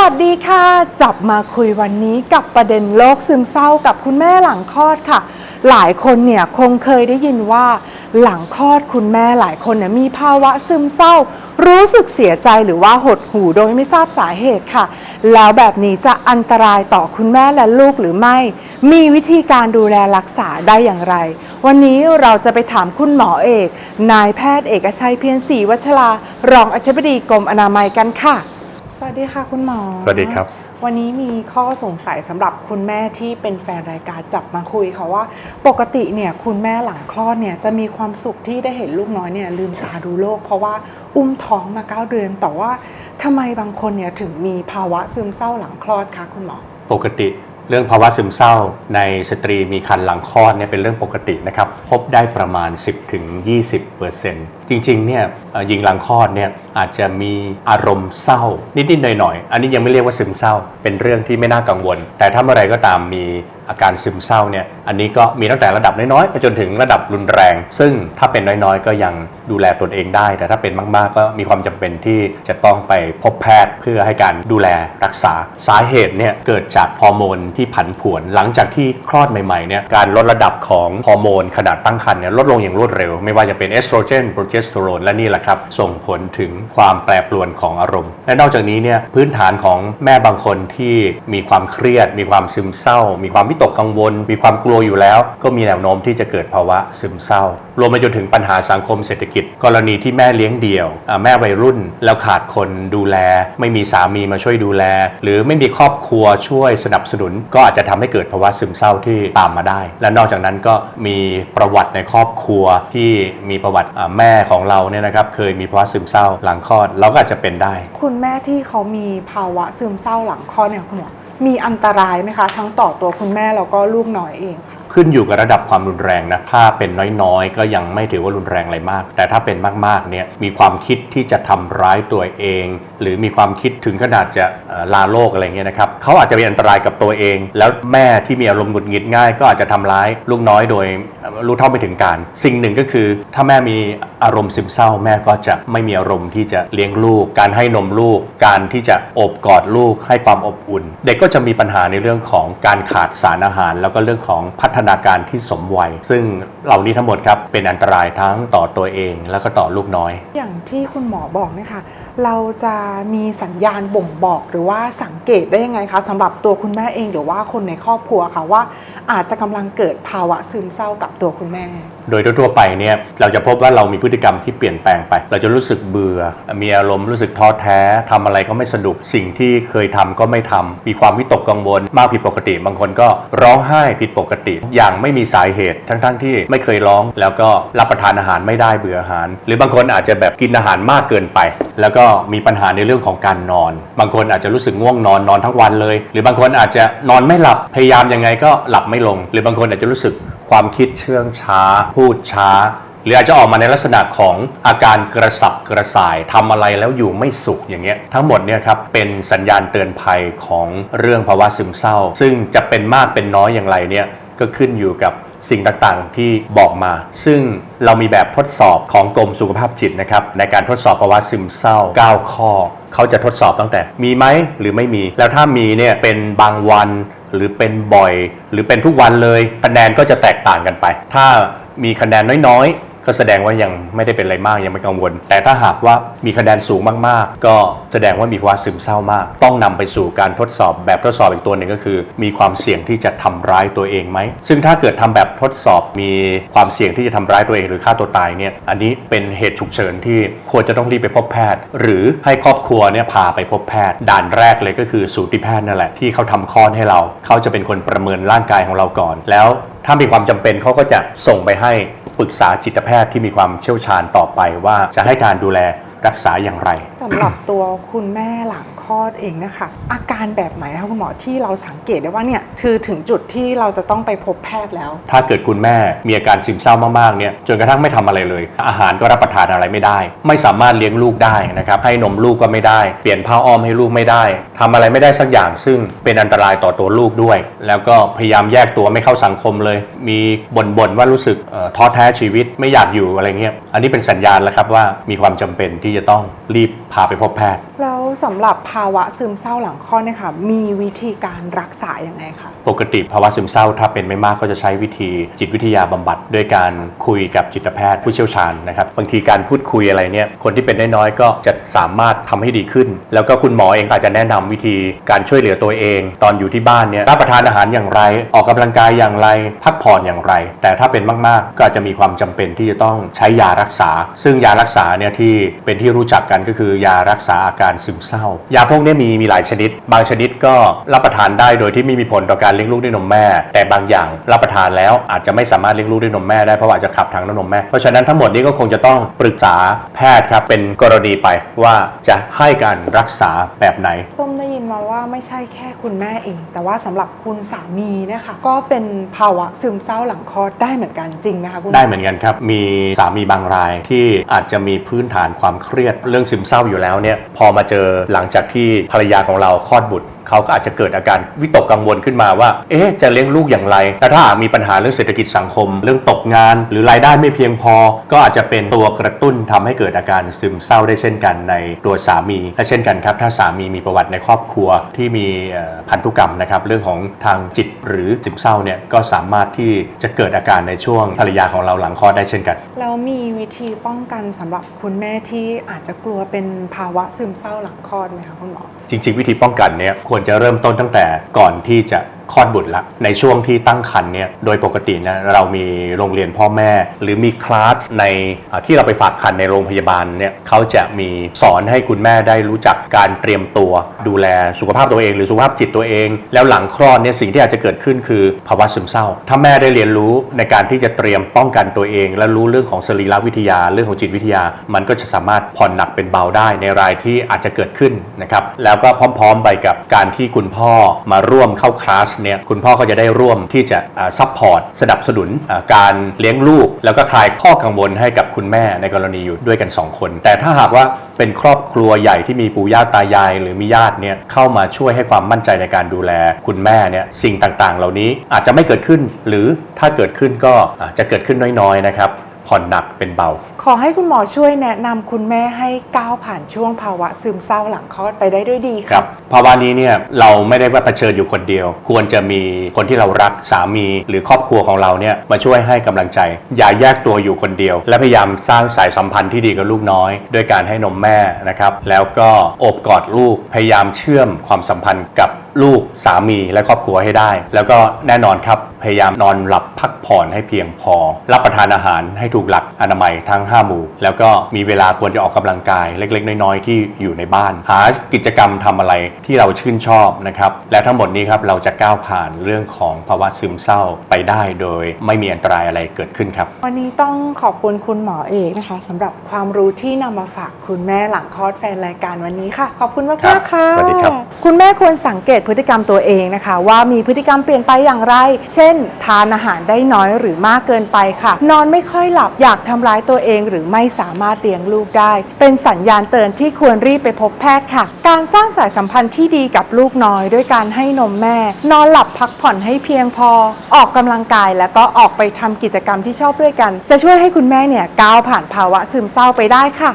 วัสดีค่ะ จับมาคุยวันนี้กับประเด็นโรคซึมเศร้ากับคุณแม่หลังคลอดค่ะ หลายคนเนี่ยคงเคยได้ยินว่า หลังคลอดคุณแม่หลายคนเนี่ยมีภาวะซึมเศร้า รู้สึกเสียใจหรือว่าหดหู่โดยไม่ทราบสาเหตุค่ะ แล้วแบบนี้จะอันตรายต่อคุณแม่และลูกหรือไม่ มีวิธีการดูแลรักษาได้อย่างไร วันนี้เราจะไปถามคุณหมอเอก นายแพทย์เอกชัยเพียรศรีวัชรารองอธิบดีกรมอนามัยกันค่ะ วัสดีค่ะคุณหมอ สวัสดีครับ วันนี้มีข้อสงสัยสำหรับคุณแม่ที่เป็นแฟนรายการจับมาคุยค่ะว่า ปกติเนี่ยคุณแม่หลังคลอดเนี่ยจะมีความสุขที่ได้เห็นลูกน้อยเนี่ยลืมตาดูโลก เพราะว่าอุ้มท้องมาเก้าเดือน แต่ว่าทำไมบางคนเนี่ยถึงมีภาวะซึมเศร้าหลังคลอดคะคุณหมอ ปกติเรื่องภาวะซึมเศร้าในสตรีมีครรภ์หลังคลอดเนี่ยเป็นเรื่องปกตินะครับพบได้ประมาณ 10-20% จริงๆเนี่ยหญิงหลังคลอดเนี่ยอาจจะมีอารมณ์เศร้า นิดๆหน่อยๆอันนี้ยังไม่เรียกว่าซึมเศร้า เป็นเรื่องที่ไม่น่ากังวล แต่ถ้าเมื่อไหรก็ตามมีอาการซึมเศร้าเนี่ยอันนี้ก็มีตั้งแต่ระดับน้อยๆไปจนถึงระดับรุนแรง ซึ่งถ้าเป็นน้อยๆ ก็ยังดูแลตนเองได้ แต่ถ้าเป็นมากๆ ก็มีความจำเป็นที่จะต้องไปพบแพทย์เพื่อให้การดูแลรักษาสาเหตุเนี่ยเกิดจากฮอร์โมนที่ผันผวน หลังจากที่คลอดใหม่ๆเนี่ยการลดระดับของฮอร์โมนขนาดตั้งครรภ์เนี่ยลดลงอย่างรวดเร็ว ไม่ว่าจะเป็นเอสโตรเจนโปรเจสเตอโรนและนี่แหละครับ ส่งผลถึงความแปรปรวนของอารมณ์ และนอกจากนี้เนี่ยพื้นฐานของแม่บางคนที่มีความเครียด มีความซึมเศร้า มีความวิตกกังวล มีความกลัวอยู่แล้ว ก็มีแนวโน้มที่จะเกิดภาวะซึมเศร้า รวมไปจนถึงปัญหาสังคมเศรษฐกิจ กรณีที่แม่เลี้ยงเดี่ยว แม่วัยรุ่นแล้วขาดคนดูแล ไม่มีสามีมาช่วยดูแล หรือไม่มีครอบครัวช่วยสนับสนุน ก็อาจจะทำให้เกิดภาวะซึมเศร้าที่ตามมาได้ และนอกจากนั้นก็มีประวัติในครอบครัวที่มีประวัติแม่ของเราเนี่ยนะครับเคยมีภาวะซึมเศร้าหลังคลอด เราก็อาจจะเป็นได้ คุณแม่ที่เขามีภาวะซึมเศร้าหลังคลอดเนี่ยคุณหมอมีอันตรายไหมคะ ทั้งต่อตัวคุณแม่แล้วก็ลูกน้อยเองค ขึ้นอยู่กับระดับความรุนแรงนะถ้าเป็นน้อยๆ ก็ยังไม่ถือว่ารุนแรงอะไรมาก แต่ถ้าเป็นมากๆเนี่ยมีความคิดที่จะทำร้ายตัวเอง หรือมีความคิดถึงขนาดจะลาโลกอะไรเงี้ยนะครับเขาอาจจะมีอันตรายกับตัวเอง แล้วแม่ที่มีอารมณ์หงุดหงิดง่าย ก็อาจจะทำร้ายลูกน้อยโดยรู้เท่าไม่ถึงการ สิ่งหนึ่งก็คือ ถ้าแม่มีอารมณ์ซึมเศร้า แม่ก็จะไม่มีอารมณ์ที่จะเลี้ยงลูก การให้นมลูก การที่จะโอบกอดลูกให้ความอบอุ่น เด็กก็จะมีปัญหาในเรื่องของการขาดสารอาหาร แล้วก็เรื่องของพัฒนาการที่สมวัย ซึ่งเหล่านี้ทั้งหมดครับเป็นอันตรายทั้งต่อตัวเองแล้วก็ต่อลูกน้อย อย่างที่คุณหมอบอกเนะคะเราจะมีสัญญาณบ่งบอกหรือว่าสังเกตได้ยังไงคะสำหรับตัวคุณแม่เองหรือว่าคนในครอบครัวค่ะว่า อาจจะกำลังเกิดภาวะซึมเศร้ากับตัวคุณแม่โดยทั่วไปเนี่ยเราจะพบว่าเรามีพฤติกรรมที่เปลี่ยนแปลงไป เราจะรู้สึกเบื่อ มีอารมณ์รู้สึกท้อแท้ทำอะไรก็ไม่สนุกสิ่งที่เคยทำก็ไม่ทำมีความวิตกกังวลมากผิดปกติ บางคนก็ร้องไห้ผิดปกติ อย่างไม่มีสาเหตุทั้งๆที่ไม่เคยร้อง แล้วก็รับประทานอาหารไม่ได้เบื่ออาหาร หรือบางคนอาจจะแบบกินอาหารมากเกินไป แล้วก็มีปัญหาในเรื่องของการนอน บางคนอาจจะรู้สึกง่วงนอนนอนทั้งวันเลย หรือบางคนอาจจะนอนไม่หลับพยายามยังไงก็หลับไม่ลง หรือบางคนอาจจะรู้สึก ความคิดเชื่องช้า พูดช้า หรืออาจจะออกมาในลักษณะของอาการกระสับกระส่ายทำอะไรแล้วอยู่ไม่สุขอย่างเงี้ยทั้งหมดเนี่ยครับเป็นสัญญาณเตือนภัยของเรื่องภาวะซึมเศร้า ซึ่งจะเป็นมากเป็นน้อยอย่างไรเนี่ยก็ขึ้นอยู่กับสิ่งต่างๆที่บอกมา ซึ่งเรามีแบบทดสอบของกรมสุขภาพจิตนะครับในการทดสอบภาวะซึมเศร้า 9 ข้อ เขาจะทดสอบตั้งแต่มีไหมหรือไม่มี แล้วถ้ามีเนี่ยเป็นบางวัน หรือเป็นบ่อย หรือเป็นทุกวันเลยคะแนนก็จะแตกต่างกันไป ถ้ามีคะแนนน้อยๆ ก็แสดงว่ายังไม่ได้เป็นอะไรมากยังไม่กังวล แต่ถ้าหากว่ามีคะแนนสูงมากๆ ก็แสดงว่ามีภาวะซึมเศร้ามาก ต้องนำไปสู่การทดสอบแบบทดสอบอีกตัวหนึ่งก็คือ มีความเสี่ยงที่จะทำร้ายตัวเองไหม ซึ่งถ้าเกิดทำแบบทดสอบมีความเสี่ยงที่จะทำร้ายตัวเองหรือฆ่าตัวตายเนี่ยอันนี้เป็นเหตุฉุกเฉินที่ควรจะต้องรีบไปพบแพทย์ หรือให้ครอบครัวเนี่ยพาไปพบแพทย์ ด่านแรกเลยก็คือสูติแพทย์นั่นแหละที่เขาทำคลอดให้เรา เขาจะเป็นคนประเมินร่างกายของเราก่อน แล้วถ้ามีความจำเป็นเขาก็จะส่งไปให้ ปรึกษาจิตแพทย์ที่มีความเชี่ยวชาญต่อไปว่าจะให้การดูแล รักษาอย่างไรสำหรับตัวคุณแม่หลังคลอดเองนะคะ อาการแบบไหนคะคุณหมอที่เราสังเกตได้ว่าเนี่ยคือถึงจุดที่เราจะต้องไปพบแพทย์แล้ว ถ้าเกิดคุณแม่มีอาการซึมเศร้ามากๆเนี่ยจนกระทั่งไม่ทำอะไรเลย อาหารก็รับประทานอะไรไม่ได้ ไม่สามารถเลี้ยงลูกได้นะครับให้นมลูกก็ไม่ได้ เปลี่ยนผ้าอ้อมให้ลูกไม่ได้ทำอะไรไม่ได้สักอย่างซึ่งเป็นอันตรายต่อตัวลูกด้วย แล้วก็พยายามแยกตัวไม่เข้าสังคมเลย มีบ่นๆว่ารู้สึกเอ่อท้อแท้ชีวิตไม่อยากอยู่อะไรเงี้ยอันนี้เป็นสัญญาณแล้วครับว่ามีความจำเป็นที่ที่จะต้องรีบพาไปพบแพทย์ แล้วสำหรับภาวะซึมเศร้าหลังคลอดเนี่ยค่ะมีวิธีการรักษาอย่างไงคะปกติภาวะซึมเศร้าถ้าเป็นไม่มากก็จะใช้วิธีจิตวิทยาบำบัดด้วยการคุยกับจิตแพทย์ผู้เชี่ยวชาญนะครับบางทีการพูดคุยอะไรเนี่ยคนที่เป็นได้น้อยๆก็จะสามารถทำให้ดีขึ้น แล้วก็คุณหมอเองอาจจะแนะนำวิธีการช่วยเหลือตัวเอง ตอนอยู่ที่บ้านเนี่ยรับประทานอาหารอย่างไร ออกกำลังกายอย่างไร พักผ่อนอย่างไร แต่ถ้าเป็นมากๆ ก็อาจจะมีความจำเป็นที่จะต้องใช้ยารักษา ซึ่งยารักษาเนี่ยที่เป็นที่รู้จักกันก็คือยารักษาอาการซึมเศร้า ยาพวกนี้มีมีหลายชนิด บางชนิดก็รับประทานได้โดยที่ไม่มีผลต่อการเลี้ยงลูกด้วยนมแม่ แต่บางอย่างรับประทานแล้วอาจจะไม่สามารถเลี้ยงลูกด้วยนมแม่ได้เพราะว่าอาจจะขับทางน้ำนมแม่เพราะฉะนั้นทั้งหมดนี้ก็คงจะต้องปรึกษาแพทย์ครับเป็นกรณีไปว่าจะให้การรักษาแบบไหนส้มได้ยินมาว่าไม่ใช่แค่คุณแม่เอง แต่ว่าสำหรับคุณสามีเนี่ยค่ะก็เป็นภาวะซึมเศร้าหลังคลอดได้เหมือนกันจริงไหมคะคุณได้เหมือนกันครับมีสามีบางรายที่อาจจะมีพื้นฐานความเครียดเรื่องซึมเศร้าอยู่แล้วเนี่ยพอมาเจอหลังจากที่ภรรยาของเราคลอดบุตรเขาก็อาจจะเกิดอาการวิตกกังวลขึ้นมาว่า เอ๊ะ จะเลี้ยงลูกอย่างไร แต่ถ้าหากมีปัญหาเรื่องเศรษฐกิจสังคม เรื่องตกงาน หรือรายได้ไม่เพียงพอ ก็อาจจะเป็นตัวกระตุ้นทำให้เกิดอาการซึมเศร้าได้เช่นกันในตัวสามี และเช่นกันครับ ถ้าสามีมีประวัติในครอบครัวที่มีเอ่อพันธุกรรมนะครับ เรื่องของทางจิตหรือซึมเศร้าเนี่ย ก็สามารถที่จะเกิดอาการในช่วงภรรยาของเราหลังคลอดได้เช่นกัน แล้วมีวิธีป้องกันสำหรับคุณแม่ที่อาจจะกลัวเป็นภาวะซึมเศร้าหลังคลอดไหมคะคุณหมอ จริง ๆ วิธีป้องกันเนี่ยควรจะเริ่มต้นตั้งแต่ก่อนที่จะ คลอดบุตรละในช่วงที่ตั้งครรภ์เนี่ยโดยปกตินะเรามีโรงเรียนพ่อแม่ หรือมีคลาสในที่เราไปฝากครรภ์ในโรงพยาบาลเนี่ยเขาจะมีสอนให้คุณแม่ได้รู้จักการเตรียมตัว ดูแลสุขภาพตัวเอง หรือสุขภาพจิตตัวเอง แล้วหลังคลอดเนี่ยสิ่งที่อาจจะเกิดขึ้นคือภาวะซึมเศร้า ถ้าแม่ได้เรียนรู้ในการที่จะเตรียมป้องกันตัวเอง และรู้เรื่องของสรีรวิทยาเรื่องของจิตวิทยา มันก็จะสามารถผ่อนหนักเป็นเบาได้ในรายที่อาจจะเกิดขึ้นนะครับแล้วก็พร้อมๆไปกับการที่คุณพ่อมาร่วมเข้าคลาสเนี่ยคุณพ่อก็จะได้ร่วมที่จะซัพพอร์ตสนับสนุนการเลี้ยงลูก แล้วก็คลายข้อกังวลให้กับคุณแม่ในกรณีอยู่ด้วยกัน 2 คน แต่ถ้าหากว่าเป็นครอบครัวใหญ่ที่มีปู่ย่าตายาย หรือมีญาติเนี่ยเข้ามาช่วยให้ความมั่นใจในการดูแลคุณแม่เนี่ยสิ่งต่างๆ เหล่านี้อาจจะไม่เกิดขึ้น หรือถ้าเกิดขึ้นก็จะเกิดขึ้นน้อยๆนะครับ ผ่อนหนักเป็นเบา ขอให้คุณหมอช่วยแนะนำคุณแม่ให้ก้าวผ่านช่วงภาวะซึมเศร้าหลังคลอดไปได้ด้วยดีคค่ะรับภาวะนี้เนี่ยเราไม่ได้ว่าเผชิญอยู่คนเดียว ควรจะมีคนที่เรารักสามีหรือครอบครัวของเราเนี่ยมาช่วยให้กำลังใจ อย่าแยกตัวอยู่คนเดียว และพยายามสร้างสายสัมพันธ์ที่ดีกับลูกน้อย ด้วยการให้นมแม่นะครับแล้วก็โอบกอดลูกพยายามเชื่อมความสัมพันธ์กับ ลูกสามีและครอบครัวให้ได้ แล้วก็แน่นอนครับ พยายามนอนหลับพักผ่อนให้เพียงพอ รับประทานอาหารให้ถูกหลักอนามัยทั้ง 5 หมู่ แล้วก็มีเวลาควรจะออกกำลังกายเล็ก ๆ น้อย ๆ ที่อยู่ในบ้าน หากิจกรรมทำอะไรที่เราชื่นชอบนะครับ และทั้งหมดนี้ครับเราจะก้าวผ่านเรื่องของภาวะซึมเศร้าไปได้โดยไม่มีอันตรายอะไรเกิดขึ้นครับ วันนี้ต้องขอบคุณคุณหมอเอกนะคะสำหรับความรู้ที่นำมาฝากคุณแม่หลังคลอดแฟนรายการวันนี้ค่ะ ขอบคุณมากครัมากบค่ะสวัสดีครับ คุณแม่ควรสังเกตพฤติกรรมตัวเองนะคะ ว่ามีพฤติกรรมเปลี่ยนไปอย่างไร เช่น ทานอาหารได้น้อยหรือมากเกินไปค่ะ นอนไม่ค่อยหลับอยากทำร้ายตัวเองหรือไม่สามารถเลี้ยงลูกได้ เป็นสัญญาณเตือนที่ควรรีบไปพบแพทย์ค่ะ การสร้างสายสัมพันธ์ที่ดีกับลูกน้อย ด้วยการให้นมแม่ นอนหลับพักผ่อนให้เพียงพอ ออกกำลังกายแล้วก็ออกไปทำกิจกรรมที่ชอบด้วยกัน จะช่วยให้คุณแม่เนี่ยก้าวผ่านภาวะซึมเศร้าไปได้ค่ะ